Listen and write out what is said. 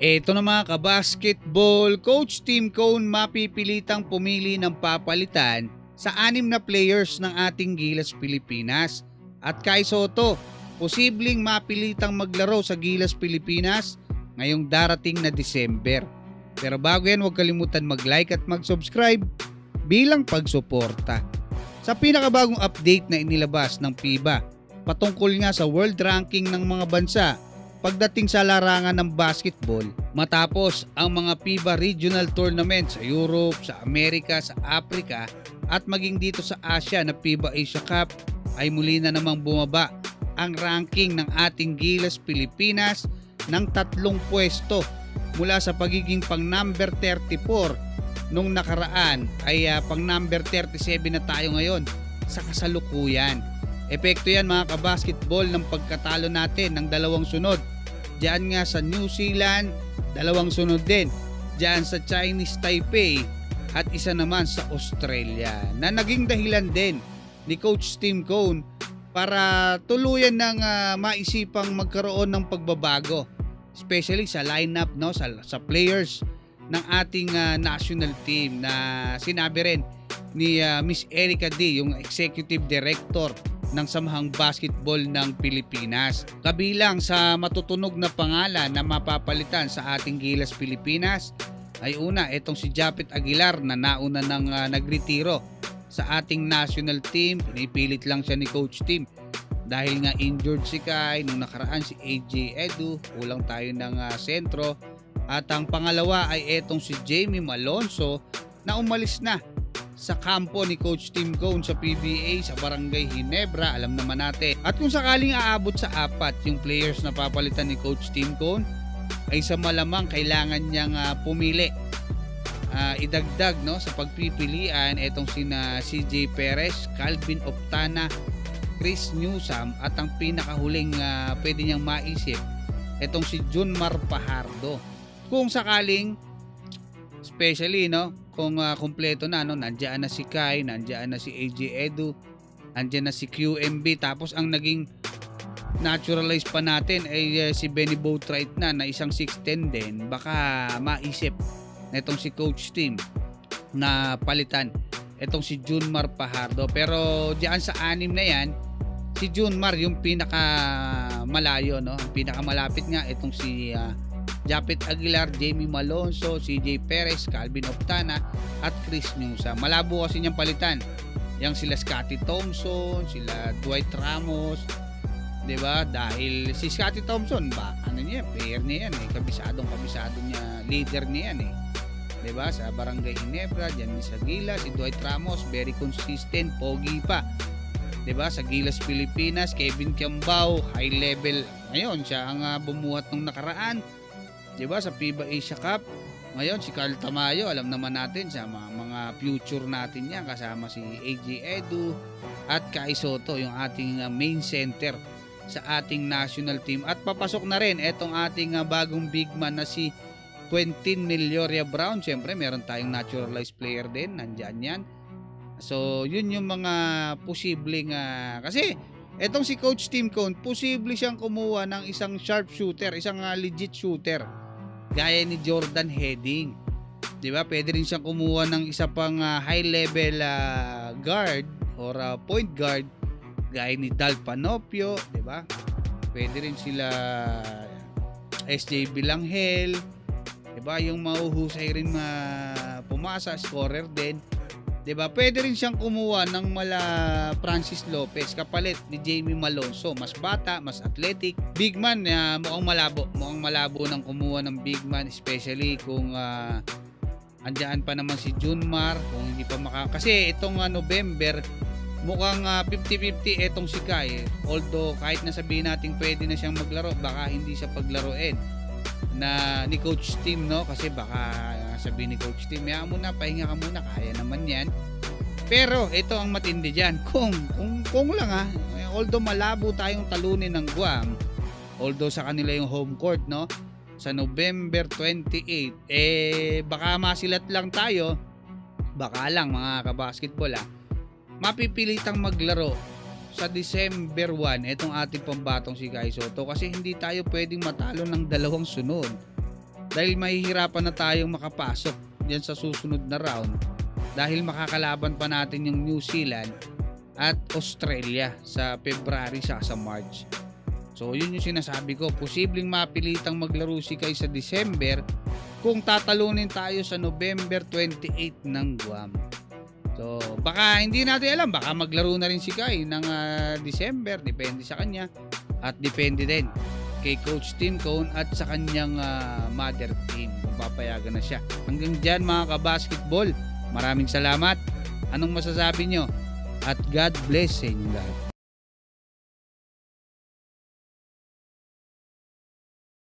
Ito na mga kabasketball, Coach Tim Cone mapipilitang pumili ng papalitan sa anim na players ng ating Gilas Pilipinas. At Kai Soto, posibleng mapilitang maglaro sa Gilas Pilipinas ngayong darating na December. Pero bago yan, huwag kalimutan mag-like at mag-subscribe bilang pagsuporta. Sa pinakabagong update na inilabas ng FIBA, patungkol nga sa world ranking ng mga bansa pagdating sa larangan ng basketball matapos ang mga FIBA regional tournament sa Europe, sa Amerika, sa Africa at maging dito sa Asia na FIBA Asia Cup ay muli na namang bumaba ang ranking ng ating Gilas Pilipinas ng tatlong pwesto mula sa pagiging pang number 34 nung nakaraan ay uh, pang number 37 na tayo ngayon sa kasalukuyan. Epekto yan mga kabasketball ng pagkatalo natin ng dalawang sunod Diyan nga sa New Zealand, dalawang sunod din. Diyan sa Chinese Taipei at isa naman sa Australia na naging dahilan din ni Coach Tim Cone para tuluyan ng uh, maisipang magkaroon ng pagbabago especially sa lineup no sa, sa players ng ating uh, national team na sinabi rin ni uh, Miss Erica D yung executive director ng Samahang Basketball ng Pilipinas. Kabilang sa matutunog na pangalan na mapapalitan sa ating Gilas Pilipinas ay una itong si Japet Aguilar na nauna ng uh, nagretiro sa ating national team. Pinipilit lang siya ni Coach Tim dahil nga injured si Kai nung nakaraan si AJ Edu, kulang tayo ng uh, sentro. At ang pangalawa ay itong si Jamie Malonzo na umalis na sa kampo ni Coach Tim Cone sa PBA sa Barangay Hinebra, alam naman natin. At kung sakaling aabot sa apat yung players na papalitan ni Coach Tim Cone, ay sa malamang kailangan niyang uh, pumili. Uh, idagdag no sa pagpipilian itong sina CJ Perez, Calvin Optana, Chris Newsam at ang pinakahuling uh, pwede niyang maisip itong si Junmar Pahardo. Kung sakaling especially no kung uh, kumpleto na no nandiyan na si Kai nandiyan na si AJ Edu nandiyan na si QMB tapos ang naging naturalize pa natin ay uh, si Benny Boatwright na na isang 6'10 din. Baka maisip netong si coach team na palitan itong si Junmar Pahardo pero diyan sa anim na yan si Junmar yung pinaka malayo no? Ang pinaka malapit nga itong si uh, Japet Aguilar, Jamie Malonzo, CJ Perez, Calvin Optana at Chris Nusa. Malabo kasi niyang palitan. Yang sila Scotty Thompson, sila Dwight Ramos, 'di ba? Dahil si Scotty Thompson ba, ano niya, player niya yan eh, kabisadong kabisado niya, leader niya yan eh. 'Di ba? Sa Barangay Ginebra, diyan sa Gilas, si Dwight Ramos, very consistent, pogi pa. 'Di ba? Sa Gilas Pilipinas, Kevin Kiambao, high level. Ngayon, siya ang uh, bumuhat nung nakaraan 'Di ba sa FIBA Asia Cup? Ngayon si Carl Tamayo, alam naman natin sa mga, mga future natin yan kasama si AJ Edu at Kai Soto, yung ating uh, main center sa ating national team. At papasok na rin itong ating uh, bagong big man na si Quentin Melioria Brown. Siyempre, meron tayong naturalized player din. Nandyan yan. So, yun yung mga posibleng... Uh, kasi, etong si Coach Tim Cone, posible siyang kumuha ng isang sharp shooter, isang uh, legit shooter gaya ni Jordan Heading. 'Di ba? Pwede rin siyang kumuha ng isa pang uh, high level uh, guard or uh, point guard gaya ni Dal Panopio, 'di ba? Pwede rin sila SJ Bilanghel, 'di ba? Yung mauhusay rin ma pumasa scorer din. 'Di ba? Pwede rin siyang kumuha ng mala Francis Lopez kapalit ni Jamie Malonzo, mas bata, mas athletic. Big man uh, mukhang malabo, mukhang malabo nang kumuha ng big man especially kung uh, andyan pa naman si Junmar kung hindi pa maka kasi itong uh, November mukhang uh, 50-50 etong si Kai. Although kahit na sabihin natin pwede na siyang maglaro, baka hindi siya paglaruin na ni Coach Tim no kasi baka sabi ni Coach Tim, ya muna, pahinga ka muna, kaya naman yan. Pero ito ang matindi dyan, kung, kung, kung lang ha, although malabo tayong talunin ng Guam, although sa kanila yung home court, no, sa November 28, eh, baka masilat lang tayo, baka lang mga kabasketball ha, mapipilitang maglaro sa December 1 itong ating pambatong si Kai Soto kasi hindi tayo pwedeng matalo ng dalawang sunod dahil mahihirapan na tayong makapasok diyan sa susunod na round. Dahil makakalaban pa natin yung New Zealand at Australia sa February sa sa March. So yun yung sinasabi ko, posibleng mapilitang maglaro si Kai sa December kung tatalunin tayo sa November 28 ng Guam. So baka hindi natin alam, baka maglaro na rin si Kai ng ah, December, depende sa kanya at depende din kay Coach Tim Cone at sa kanyang ah, mother team kung papayagan na siya. Hanggang dyan mga kabasketball, maraming salamat. Anong masasabi nyo? At God bless sa inyo lahat.